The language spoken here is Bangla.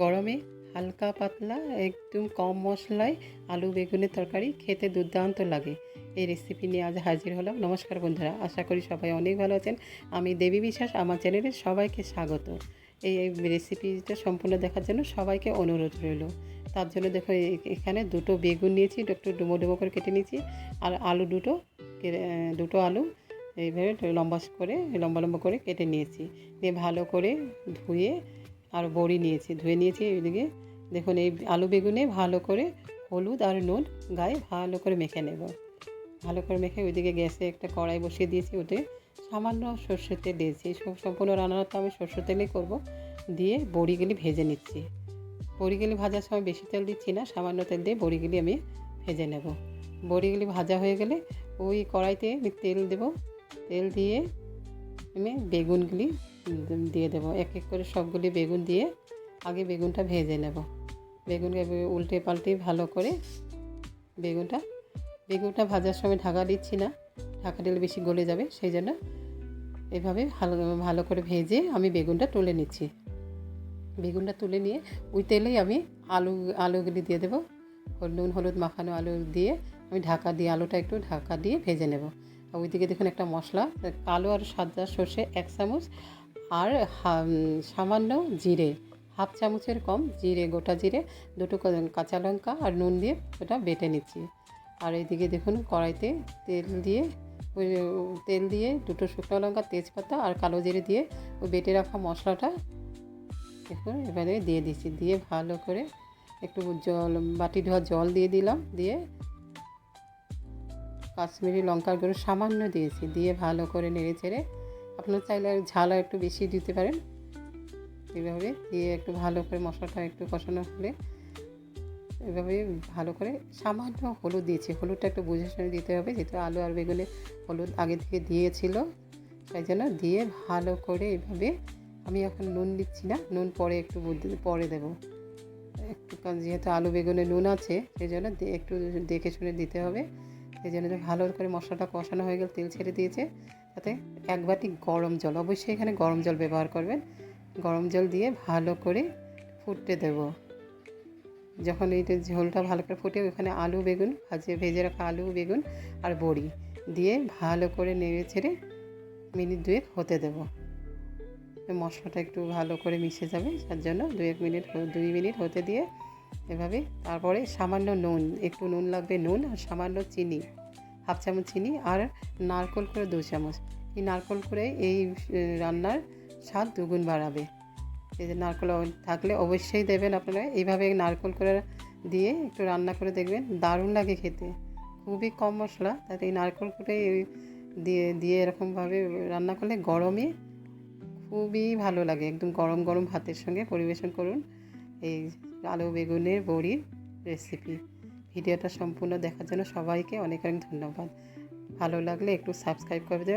গরমে হালকা পাতলা, একদম কম মশলায় আলু বেগুনের তরকারি খেতে দুর্দান্ত লাগে। এই রেসিপি নিয়ে আজ হাজির হলাম। নমস্কার বন্ধুরা, আশা করি সবাই অনেক ভালো আছেন। আমি দেবী বিশ্বাস, আমার চ্যানেলে সবাইকে স্বাগত। এই রেসিপিটা সম্পূর্ণ দেখার জন্য সবাইকে অনুরোধ রইল। তার জন্য দেখো এখানে দুটো বেগুন নিয়েছি, একটু ডুমো ডুমো করে কেটে নিয়েছি। আর আলু দুটো দুটো আলু, এইভাবে লম্বা করে, লম্বা লম্বা করে কেটে নিয়েছি। দিয়ে ভালো করে ধুয়ে আর বড়ি নিয়েছি, ধুয়ে নিয়েছি এদিকে। দেখুন, এই আলু বেগুনে ভালো করে হলুদ আর নুন গায়ে ভালো করে মেখে নেব। ভালো করে মেখে ওইদিকে গ্যাসে একটা কড়াই বসিয়ে দিয়েছি ওতে। সামান্য সর্ষের তেল দিয়েছি। সম্পূর্ণ রান্নাটা আমি সর্ষের তেলেই করব। দিয়ে বড়িগুলি ভেজে নিচ্ছি। বড়িগুলি ভাজার সময় বেশি তেল দিচ্ছি না, সামান্য তেল দিয়ে বড়িগুলি আমি ভেজে নেব। বড়িগুলি ভাজা হয়ে গেলে ওই কড়াইতে আমি তেল দেব। তেল দিয়ে আমি বেগুনগুলি দিয়ে দেবো। এক এক করে সবগুলি বেগুন দিয়ে আগে বেগুনটা ভেজে নেব। বেগুনকে উল্টে পাল্টে ভালো করে বেগুনটা বেগুনটা ভাজার সময় ঢাকা দিচ্ছি না। ঢাকা দিলে বেশি গলে যাবে, সেই জন্য এভাবে ভালো ভালো করে ভেজে আমি বেগুনটা তুলে নিচ্ছি। বেগুনটা তুলে নিয়ে ওই তেলেই আমি আলু, আলুগুলি দিয়ে দেবো। নুন, হলুদ মাখানো আলু দিয়ে আমি ঢাকা দিয়ে, আলুটা একটু ঢাকা দিয়ে ভেজে নেব। আর ওইদিকে দেখুন একটা মশলা, কালো আর সাদা সর্ষে এক চামচ আর সামান্য জিরে, হাফ চামচের কম জিরে, গোটা জিরে, দুটো কাঁচা লঙ্কা আর নুন দিয়ে ওটা বেটে নিচ্ছি। আর এইদিকে দেখুন কড়াইতে তেল দিয়ে তেল দিয়ে দুটো শুকনো লঙ্কা, তেজপাতা আর কালো জিরে দিয়ে বেটে রাখা মশলাটা দেখুন এবারে দিয়ে দিচ্ছি। দিয়ে ভালো করে একটু জল, বাটি ধোয়া জল দিয়ে দিলাম। দিয়ে কাশ্মীরি লঙ্কার গুঁড়ো সামান্য দিয়েছি। দিয়ে ভালো করে নেড়ে চেড়ে আপনার চাইলে ঝাল একটু বেশি দিতে পারেন। এভাবে দিয়ে একটু ভালো করে মশলাটা একটু কষানো হলে এভাবে ভালো করে সামান্য হলুদ দিয়েছি। হলুদটা একটু বুঝে শুনে দিতে হবে, যেহেতু আলু আর বেগুনে হলুদ আগে থেকে দিয়েছিল, তাই জন্য দিয়ে ভালো করে এভাবে আমি এখন নুন দিচ্ছি না, নুন পরে একটু পরে দেবো। একটু যেহেতু আলু বেগুনে নুন আছে, সেই জন্য একটু দেখে শুনে দিতে হবে। সেই জন্য ভালো করে মশলাটা কষানো হয়ে গেলে, তেল ছেড়ে দিয়েছে। তাতে এক বাটি গরম জল, অবশ্যই এখানে গরম জল ব্যবহার করবেন। গরম জল দিয়ে ভালো করে ফুটতে দেবো। যখন এইটা ঝোলটা ভালো করে ফুটে, ওখানে আলু, বেগুন ভাজে ভেজে রাখা আলু, বেগুন আর বড়ি দিয়ে ভালো করে নেড়ে ছেড়ে মিনিট দুয়েক হতে দেবো। মশলাটা একটু ভালো করে মিশে যাবে, তার জন্য দু এক মিনিট, দুই মিনিট হতে দিয়ে এভাবে। তারপরে সামান্য নুন, একটু নুন লাগবে নুন আর সামান্য চিনি, হাফ চামচ চিনি আর নারকোল করে দু চামচ। এই নারকোল করে এই রান্নার স্বাদ দুগুণ বাড়াবে। এই যে নারকোল থাকলে অবশ্যই দেবেন আপনারা। এইভাবে নারকোল করে দিয়ে একটু রান্না করে দেখবেন, দারুণ লাগে খেতে। খুবই কম মশলা, তাতে এই নারকোল করে দিয়ে দিয়ে এরকমভাবে রান্না করলে গরমে খুবই ভালো লাগে। একদম গরম গরম ভাতের সঙ্গে পরিবেশন করুন। এই আলু বেগুনের বড়ির রেসিপি ভিডিওটা সম্পূর্ণ দেখার জন্য সবাইকে অনেক অনেক ধন্যবাদ। ভালো লাগলে একটু সাবস্ক্রাইব করে দেবেন।